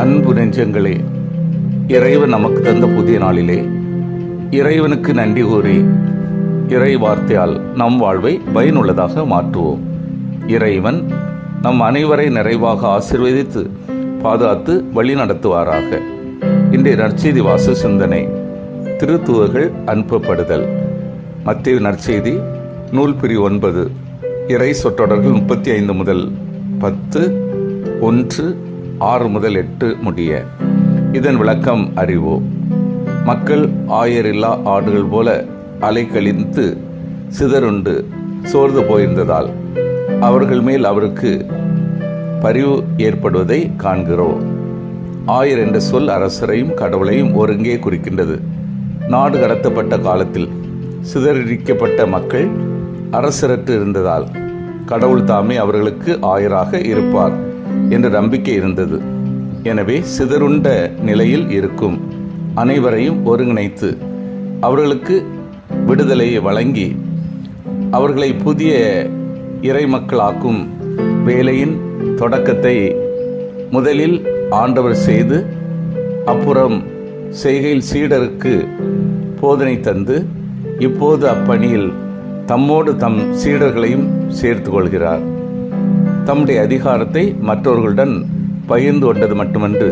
அன்பு நெஞ்சங்களே இறைவன் நமக்கு தந்த புதிய நாளிலே இறைவனுக்கு நன்றி கூறி இறை வார்த்தையால் நம் வாழ்வை பயனுள்ளதாக மாற்றுவோம். இறைவன் நம் அனைவரை நிறைவாக ஆசிர்வதித்து பாதுகாத்து வழி நடத்துவாராக. இன்றைய நற்செய்தி வாச சிந்தனை திருத்துவர்கள் அனுப்பப்படுதல். மத்திய நற்செய்தி நூல் பிரி ஒன்பது இறை சொற்றொடர்கள் முப்பத்தி ஐந்து முதல் பத்து ஒன்று ஆறு முதல் எட்டு முடிய இதன் விளக்கம் அறிவோம் மக்கள் ஆயரில்லா ஆடுகள் போல அலைக்கழிந்து சிதறுண்டு சோர்ந்து போயிருந்ததால் அவர்கள் மேல் அவருக்கு பரிவு ஏற்படுவதை காண்கிறோம் ஆயர் என்ற சொல் அரசரையும் கடவுளையும் ஒருங்கே குறிக்கின்றது. நாடு கடத்தப்பட்ட காலத்தில் சிதறடிக்கப்பட்ட மக்கள் அரசரற்று இருந்ததால் கடவுள் தாமே அவர்களுக்கு ஆயராக இருப்பார். என்ற நம்பிக்கை இருந்தது. எனவே சிதறுண்ட நிலையில் இருக்கும். அனைவரையும் ஒருங்கிணைத்து அவர்களுக்கு விடுதலையை வழங்கி அவர்களை புதிய இறைமக்களாக்கும் வேலையின் தொடக்கத்தை முதலில் ஆண்டவர் செய்து அப்புறம் செய்கையில் சீடருக்கு போதனை தந்து இப்போது அப்பணியில் தம்மோடு தம் சீடர்களையும் சேர்த்து கொள்கிறார். தம்முடைய அதிகாரத்தை மற்றவர்களுடன் பகிர்ந்து கொண்டது மட்டுமன்று.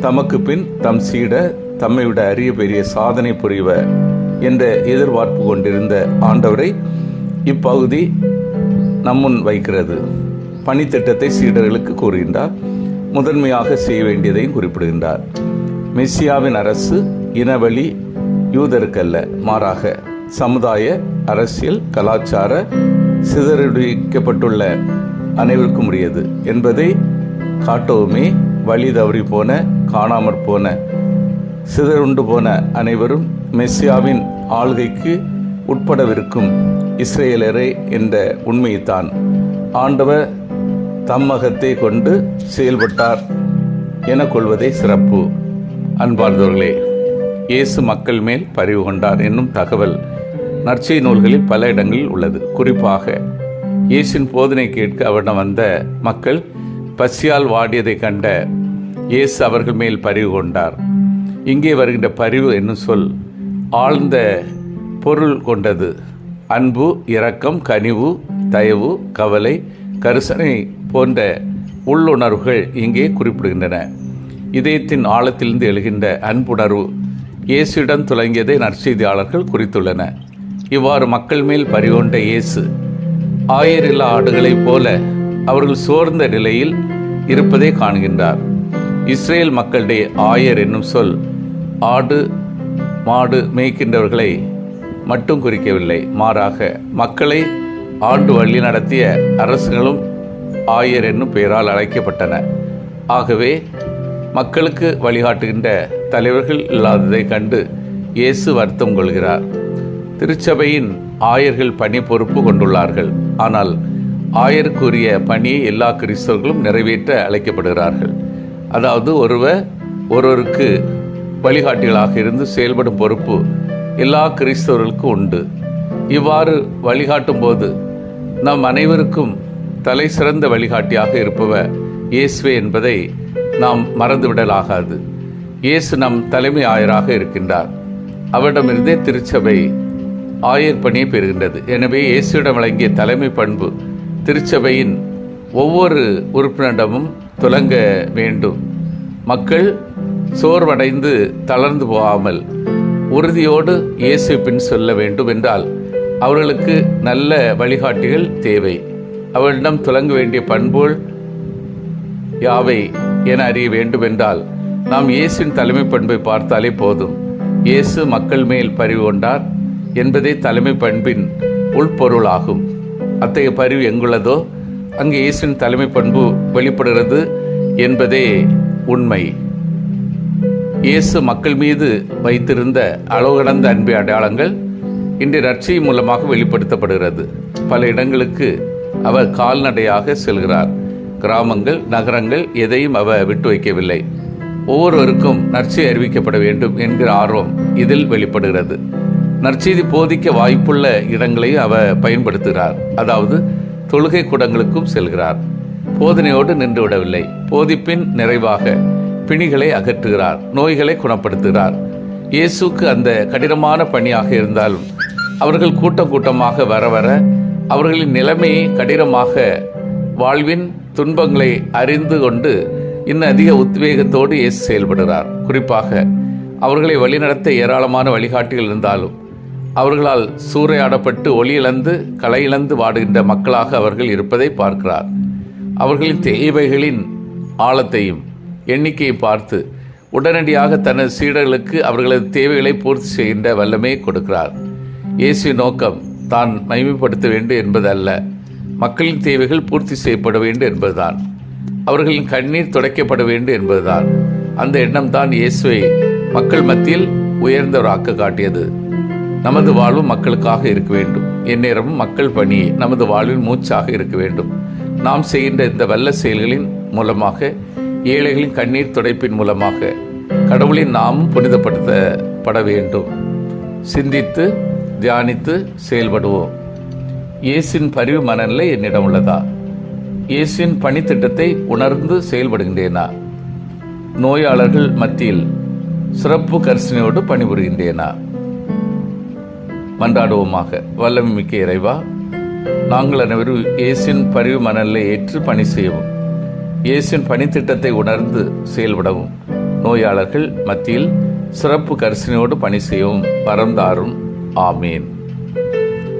தமக்கு பின் தம் சீட தம்மை விட அரிய பெரிய சாதனை புரிவ என்ற எதிர்பார்ப்பு கொண்டிருந்த ஆண்டவரை இப்பகுதி நம்முன் வைக்கிறது. பணித்திட்டத்தை சீடர்களுக்கு கூறுகின்றார். முதன்மையாக செய்ய வேண்டியதையும் குறிப்பிடுகின்றார். மெஸ்ஸியாவின் அரசு இனவழி யூதருக்கல்ல மாறாக சமுதாய அரசியல் கலாச்சார சிதறடிக்கப்பட்டுள்ள அனைவருக்கும் உரியது என்பதை காட்டவுமே வழி தவறி போன காணாமற் போன சிதறுண்டு போன அனைவரும் மெஸ்ஸியாவின் ஆள்கைக்கு உட்படவிருக்கும் இஸ்ரேலரே என்ற உண்மையைத்தான் ஆண்டவர் தம்மகத்தை கொண்டு செயல்பட்டார் என கொள்வதே சிறப்பு. அன்பார்ந்தவர்களே இயேசு மக்கள் மேல் பரிவு கொண்டார் என்னும் தகவல் நற்செய் நூல்களில் பல இடங்களில் உள்ளது. குறிப்பாக இயேசின் போதனை கேட்க அவரிடம் வந்த மக்கள் பசியால் வாடியதை கண்ட இயேசு அவர்கள் மேல் பரிவு கொண்டார். இங்கே வருகின்ற பரிவு என்னும் சொல் ஆழ்ந்த பொருள் கொண்டது. அன்பு இரக்கம் கனிவு தயவு கவலை கரிசனை போன்ற உள்ளுணர்வுகள் இங்கே குறிப்பிடுகின்றன. இதயத்தின் ஆழத்திலிருந்து எழுகின்ற அன்புணர்வு இயேசுடன் துலங்கியதை நற்செய்தியாளர்கள் குறித்துள்ளன இவ்வாறு மக்கள் மேல் பரிகொண்ட இயேசு ஆயிரில்லா ஆடுகளைப் போல அவர்கள் சோர்ந்த நிலையில் இருப்பதை காண்கின்றார். இஸ்ரேல் மக்களுடைய ஆயர் என்னும் சொல் ஆடு மாடு மேய்க்கின்றவர்களை மட்டும் குறிக்கவில்லை மாறாக மக்களை ஆண்டு வழி நடத்திய அரசுகளும் ஆயர் என்னும் பெயரால் அழைக்கப்பட்டன. ஆகவே மக்களுக்கு வழிகாட்டுகின்ற தலைவர்கள் இல்லாததை கண்டு இயேசு வருத்தம் கொள்கிறார். திருச்சபையின் ஆயர்கள் பணி பொறுப்பு கொண்டுள்ளார்கள். ஆனால் ஆயருக்குரிய பணியை எல்லா கிறிஸ்தவர்களும் நிறைவேற்ற அழைக்கப்படுகிறார்கள். அதாவது ஒருவர் ஒருவருக்கு வழிகாட்டிகளாக இருந்து செயல்படும் பொறுப்பு எல்லா கிறிஸ்தவர்களுக்கும் உண்டு. இவ்வாறு வழிகாட்டும் போது நம் அனைவருக்கும் தலை சிறந்த வழிகாட்டியாக இருப்பவர் இயேசுவே என்பதை நாம் மறந்துவிடலாகாது. இயேசு நம் தலைமை ஆயராக இருக்கின்றார். அவரிடமிருந்தே திருச்சபை ஆயர் பணியை பெறுகின்றது. எனவே இயேசுவிடம் வழங்கிய தலைமை பண்பு திருச்சபையின் ஒவ்வொரு உறுப்பினரிடமும் துலங்க வேண்டும். மக்கள் சோர்வடைந்து தளர்ந்து போகாமல் உறுதியோடு இயேசு பின் சொல்ல வேண்டும் என்றால் அவர்களுக்கு நல்ல வழிகாட்டிகள் தேவை. அவர்களிடம் துலங்க வேண்டிய பண்புகள் யாவை என அறிய வேண்டும் என்றால் நாம் இயேசுவின் தலைமை பண்பை பார்த்தாலே போதும். இயேசு மக்கள் மேல் பரிவு கொண்டார். என்பதே தலைமை பண்பின் உள்பொருளாகும். அத்தகைய பரிவு எங்குள்ளதோ அங்கு இயேசுவின் தலைமை பண்பு வெளிப்படுகிறது என்பதே உண்மை. இயேசு மக்கள் மீது வைத்திருந்த அளவு கடந்த அன்பு அடையாளங்கள் இன்று ரட்சி மூலமாக வெளிப்படுத்தப்படுகிறது. பல இடங்களுக்கு அவர் கால்நடையாக செல்கிறார். கிராமங்கள் நகரங்கள் எதையும் அவர் விட்டு வைக்கவில்லை. ஒவ்வொருவருக்கும் நற்செய்தி அறிவிக்கப்பட வேண்டும் என்கிற ஆர்வம் இதில் வெளிப்படுகிறது. நற்செய்தி போதிக்க வாய்ப்புள்ள இடங்களையும் அவர் பயன்படுத்துகிறார். அதாவது தொழுகை கூடங்களுக்கும் செல்கிறார். போதனையோடு நின்றுவிடவில்லை போதிப்பின் நிறைவாக பிணிகளை அகற்றுகிறார். நோய்களை குணப்படுத்துகிறார். இயேசுக்கு அந்த கடினமான பணியாக இருந்தாலும் அவர்கள் கூட்டம் கூட்டமாக வர வர அவர்களின் நிலைமையை கடினமாக வாழ்வின் துன்பங்களை அறிந்து கொண்டு இன்னும் அதிக உத்வேகத்தோடு இயேசு செயல்படுகிறார். குறிப்பாக அவர்களை வழிநடத்த ஏராளமான வழிகாட்டிகள் இருந்தாலும் அவர்களால் சூறையாடப்பட்டு ஒளியிழந்து கலையிழந்து வாடுகின்ற மக்களாக அவர்கள் இருப்பதை பார்க்கிறார். அவர்களின் தேவைகளின் ஆழத்தையும் எண்ணிக்கையை பார்த்து உடனடியாக தனது சீடர்களுக்கு அவர்களது தேவைகளை பூர்த்தி செய்கின்ற வல்லமையை கொடுக்கிறார். இயேசு நோக்கம் தான் மகிமைப்படுத்த வேண்டும் என்பதல்ல மக்களின் தேவைகள் பூர்த்தி செய்யப்பட வேண்டும் என்பதுதான். அவர்களின் கண்ணீர் துடைக்கப்பட வேண்டும் என்பதுதான். அந்த எண்ணம் தான் இயேசுவை மக்கள் மத்தியில் உயர்ந்தவராக்க காட்டியது. நமது வாழ்வு மக்களுக்காக இருக்க வேண்டும். எந்நேரமும் மக்கள் பணி நமது வாழ்வின் மூச்சாக இருக்க வேண்டும். நாம் செய்கின்ற இந்த வல்ல செயல்களின் மூலமாக ஏழைகளின் கண்ணீர் துடைப்பின் மூலமாக கடவுளின் நாமும் புனிதப்படுத்தப்பட வேண்டும். சிந்தித்து தியானித்து செயல்படுவோம். இயேசின் பரிவு மனநிலை என்னிடம் உள்ளதா? இயேசின் பணித்திட்டத்தை உணர்ந்து செயல்படுகின்றேனா? நோயாளர்கள் மத்தியில் சிறப்பு கரிசனையோடு பணிபுரிகின்றேனா? மன்றாடுவோமாக. வல்லமை மிக்க இறைவா நாங்கள் அனைவரும் இயேசின் பரிவு மணலை ஏற்று பணி செய்யவும் இயேசின் பணித்திட்டத்தை உணர்ந்து செயல்படவும் நோயாளர்கள் மத்தியில் சிறப்பு கரிசனையோடு பணி செய்யவும் வரம் தாரும். ஆமேன்.